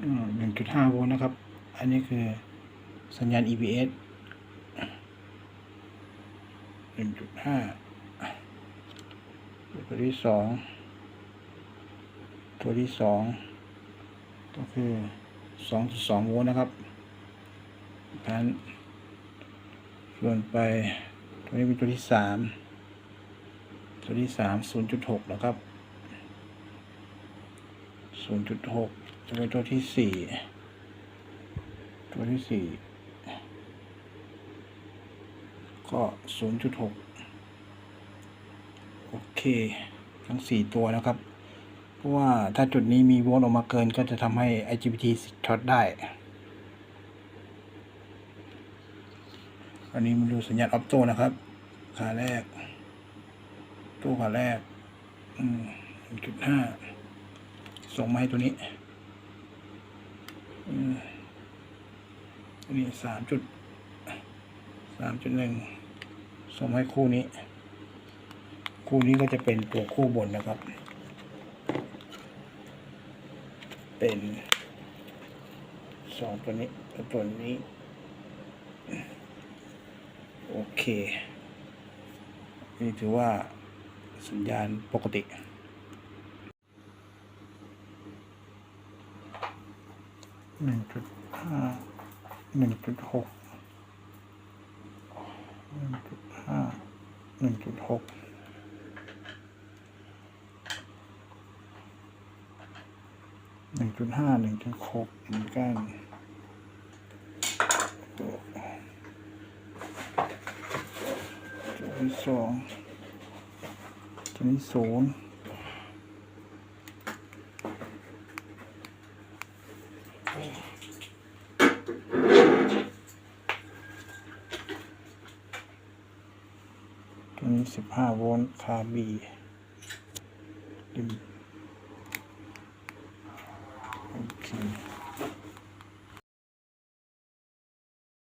หนึ่งจุดห้าโวลต์นะครับ อันนี้คือสัญญาณ EBS หนึ่งจุดห้าตัวที่สองตัวที่สองก็คือสองจุดสองโวลต์นะครับการส่วนไปตัวนี้เป็นตัวที่สามตัวที่สามศูนย์จุดหกนะครับศูนย์จุดหก จะเป็นตัวที่สี่ตัวที่สี่ก็ศูนย์จุดหกโอเค ทั้งสี่ตัวนะครับ เพราะว่าถ้าจุดนี้มีโวลต์ออกมาเกินก็จะทำให้ IGBT ช็อตได้อันนี้มาดูสัญญาณออฟโต้นะครับขาแรกตู้ขาแรกอืมจุดห้าส่งมาให้ตัวนี้ นนี้สามจุดสามจุดหนึ่งส่งมให้คู่นี้ คู่นี้ก็จะเป็นตัวคู่บนนะครับ เป็นสองตัวนี้ตัวนี้ โอเค นี่ถือว่าสัญญาณปกติ หนึ่งจุดห้าหนึ่งจุดหกหนึ่งจุดห้าหนึ่งจุดหกหนึ่งจุดห้าหนึ่งจุดหกเหมือนกันตัวที่สองตัวนี้ศูนย์ ตัวนี้สิบห้าโวลต์คาบีดิมโอเค